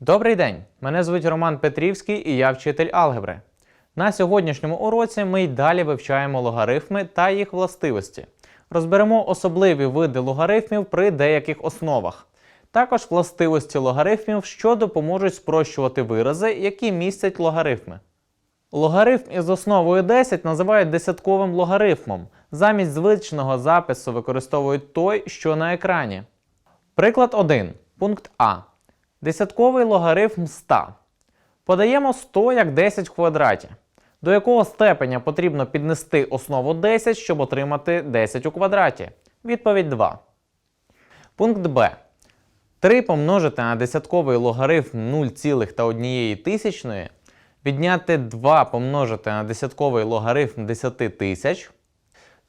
Добрий день! Мене звуть Роман Петрівський і я вчитель алгебри. На сьогоднішньому уроці ми й далі вивчаємо логарифми та їх властивості. Розберемо особливі види логарифмів при деяких основах. Також властивості логарифмів, що допоможуть спрощувати вирази, які містять логарифми. Логарифм із основою 10 називають десятковим логарифмом. Замість звичного запису використовують той, що на екрані. Приклад 1. Пункт А. Десятковий логарифм 100. Подаємо 100 як 10 в квадраті. До якого степеня потрібно піднести основу 10, щоб отримати 10 у квадраті? Відповідь 2. Пункт Б. 3 помножити на десятковий логарифм 0,1 відняти 2 помножити на десятковий логарифм 10 тисяч.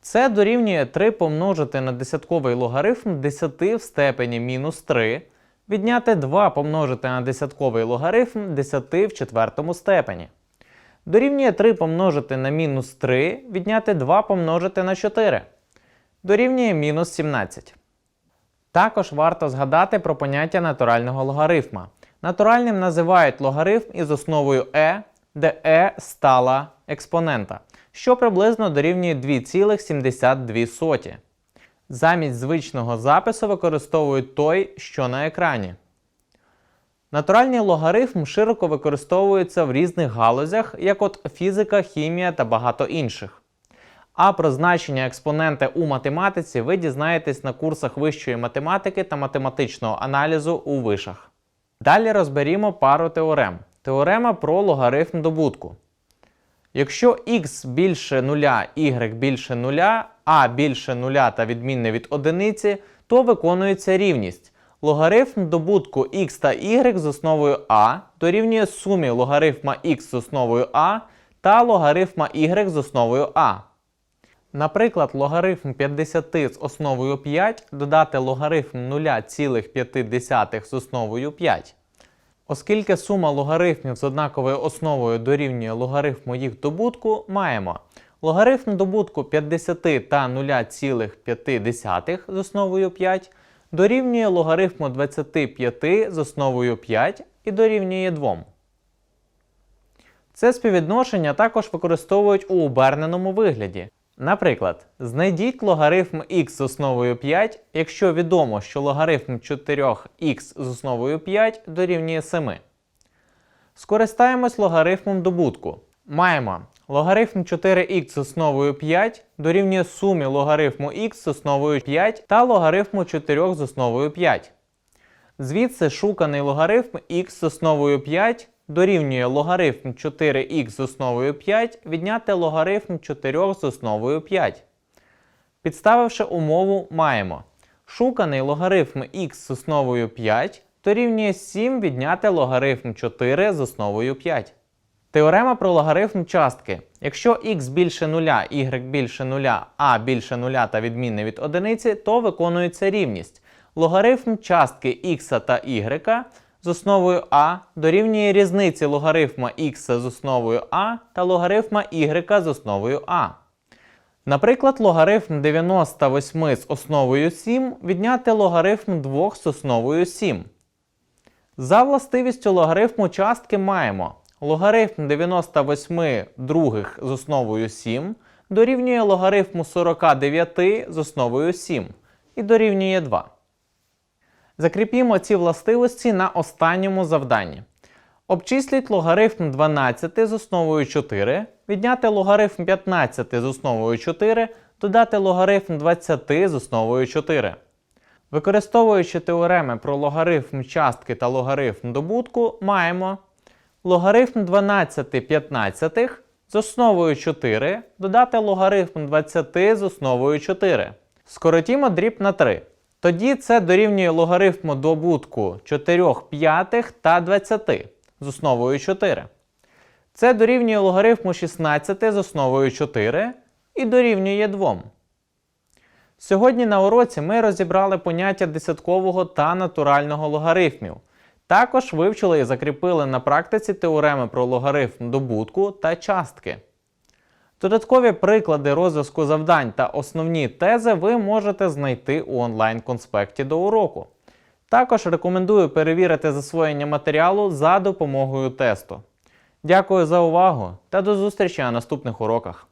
Це дорівнює 3 помножити на десятковий логарифм 10 в степені мінус 3, відняти 2 помножити на десятковий логарифм 10 в четвертому степені. Дорівнює 3 помножити на мінус 3, відняти 2 помножити на 4. Дорівнює мінус 17. Також варто згадати про поняття натурального логарифма. Натуральним називають логарифм із основою e, де e стала експонента, що приблизно дорівнює 2,72. Замість звичного запису використовують той, що на екрані. Натуральний логарифм широко використовується в різних галузях, як от фізика, хімія та багато інших. А про значення експонента у математиці ви дізнаєтесь на курсах вищої математики та математичного аналізу у вишах. Далі розберімо пару теорем. Теорема про логарифм добутку. Якщо x більше 0, y більше 0, а більше 0 та відмінне від одиниці, то виконується рівність. Логарифм добутку x та y з основою a дорівнює сумі логарифма x з основою a та логарифма y з основою a. Наприклад, логарифм 50 з основою 5 додати логарифм 0,5 з основою 5. Оскільки сума логарифмів з однаковою основою дорівнює логарифму їх добутку, маємо логарифм добутку 50 та 0,5 з основою 5 дорівнює логарифму 25 з основою 5 і дорівнює 2. Це співвідношення також використовують у оберненому вигляді. Наприклад, знайдіть логарифм х з основою 5, якщо відомо, що логарифм 4х з основою 5 дорівнює 7. Скористаємось логарифмом добутку. Маємо логарифм 4х з основою 5 дорівнює сумі логарифму х з основою 5 та логарифму 4 з основою 5. Звідси шуканий логарифм х з основою 5 дорівнює логарифм 4х з основою 5 відняти логарифм 4 з основою 5. Підставивши умову, маємо шуканий логарифм х з основою 5 дорівнює 7 відняти логарифм 4 з основою 5. Теорема про логарифм частки. Якщо х більше 0, y більше 0, а більше 0 та відмінне від одиниці, то виконується рівність. Логарифм частки х та y з основою а дорівнює різниці логарифма х з основою а та логарифма y з основою а. Наприклад, логарифм 98 з основою 7 відняти логарифм 2 з основою 7. За властивістю логарифму частки маємо логарифм 98 других з основою 7 дорівнює логарифму 49 з основою 7 і дорівнює 2. Закріпімо ці властивості на останньому завданні. Обчисліть логарифм 12 з основою 4, відняти логарифм 15 з основою 4, додати логарифм 20 з основою 4. Використовуючи теореми про логарифм частки та логарифм добутку, маємо логарифм 12 15 з основою 4 додати логарифм 20 з основою 4. Скоротімо дріб на 3. Тоді це дорівнює логарифму добутку 4 п'ятих та 20 з основою 4. Це дорівнює логарифму 16 з основою 4 і дорівнює 2. Сьогодні на уроці ми розібрали поняття десяткового та натурального логарифмів. Також вивчили і закріпили на практиці теореми про логарифм добутку та частки. Додаткові приклади розв'язку завдань та основні тези ви можете знайти у онлайн-конспекті до уроку. Також рекомендую перевірити засвоєння матеріалу за допомогою тесту. Дякую за увагу та до зустрічі на наступних уроках.